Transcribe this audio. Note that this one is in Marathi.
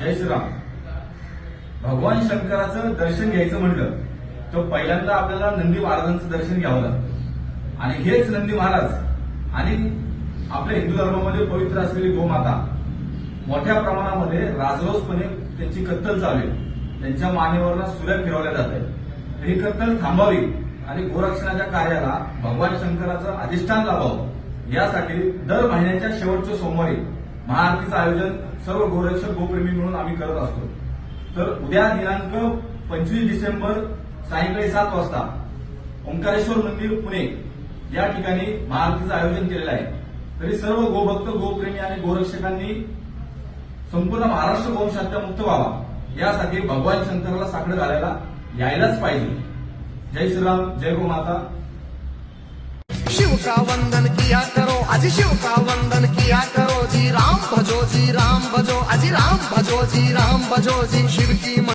जय श्रीराम. भगवान शंकराचं दर्शन घ्यायचं म्हटलं तर पहिल्यांदा आपल्याला नंदी महाराजांचं दर्शन घ्यावं लागतं आणि हेच नंदी महाराज आणि आपल्या हिंदू धर्मामध्ये पवित्र असलेली गोमाता मोठ्या प्रमाणामध्ये राजरोसपणे त्यांची कत्तल चालू आहे त्यांच्या मानेवरला सूर्य फिरवल्या जात आहेत. ही कत्तल थांबावी आणि गोरक्षणाच्या कार्याला भगवान शंकराचं अधिष्ठान लावावं यासाठी दर महिन्याच्या शेवटच्या सोमवारी महाआरतीचं आयोजन सर्व गोरक्षक गोप्रेमी मिळून आम्ही करत असतो. तर उद्या दिनांक पंचवीस डिसेंबर सायंकाळी सात वाजता ओंकारेश्वर मंदिर पुणे या ठिकाणी महाआरतीचं आयोजन केलेलं आहे. तरी सर्व गोभक्त गोप्रेमी आणि गोरक्षकांनी संपूर्ण महाराष्ट्र गोवंशात्या मुक्त व्हावा. यासाठी भगवान शंकराला साकडं घालायला यायलाच पाहिजे. जय श्रीराम जय गोमाता शिव का वंदन किया करो आज शिव का वंदन किया करो. जी राम भजो जी राम भजो अजी राम भजो जी राम भजो जी शिव की